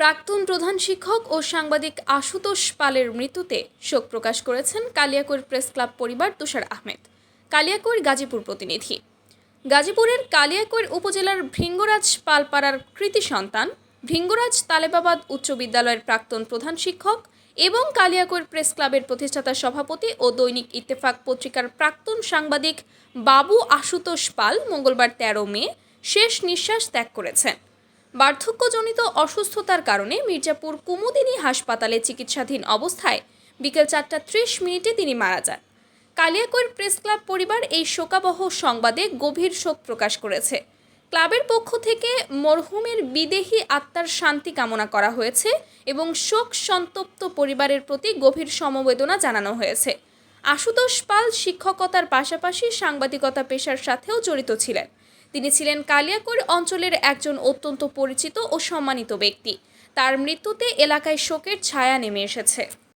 প্রাক্তন প্রধান শিক্ষক ও সাংবাদিক আশুতোষ পালের মৃত্যুতে শোক প্রকাশ করেছেন কালিয়াকৈর প্রেস ক্লাব পরিবার তুষার আহমেদ, কালিয়াকৈর গাজীপুর প্রতিনিধি। গাজীপুরের কালিয়াকৈর উপজেলার ভৃঙ্গরাজ পালপাড়ার কৃতি সন্তান, ভৃঙ্গরাজ তালেবাবাদ উচ্চ বিদ্যালয়ের প্রাক্তন প্রধান শিক্ষক এবং কালিয়াকৈর প্রেস ক্লাবের প্রতিষ্ঠাতা সভাপতি ও দৈনিক ইত্তেফাক পত্রিকার প্রাক্তন সাংবাদিক বাবু আশুতোষ পাল মঙ্গলবার তেরো মে শেষ নিঃশ্বাস ত্যাগ করেছেন। বার্ধক্যজনিত অসুস্থতার কারণে মির্জাপুর কুমুদিনী হাসপাতালে চিকিৎসাধীন অবস্থায় বিকেল চারটা ত্রিশ মিনিটে তিনি মারা যান। কালিয়াকৈর প্রেস ক্লাব পরিবার এই শোকাবহ সংবাদে গভীর শোক প্রকাশ করেছে। ক্লাবের পক্ষ থেকে মরহুমের বিদেহী আত্মার শান্তি কামনা করা হয়েছে এবং শোক সন্তপ্ত পরিবারের প্রতি গভীর সমবেদনা জানানো হয়েছে। আশুতোষ পাল শিক্ষকতার পাশাপাশি সাংবাদিকতা পেশার সাথেও জড়িত ছিলেন। তিনি ছিলেন কালিয়াকৈর অঞ্চলের একজন অত্যন্ত পরিচিত ও সম্মানিত ব্যক্তি। তার মৃত্যুতে এলাকায় শোকের ছায়া নেমে এসেছে।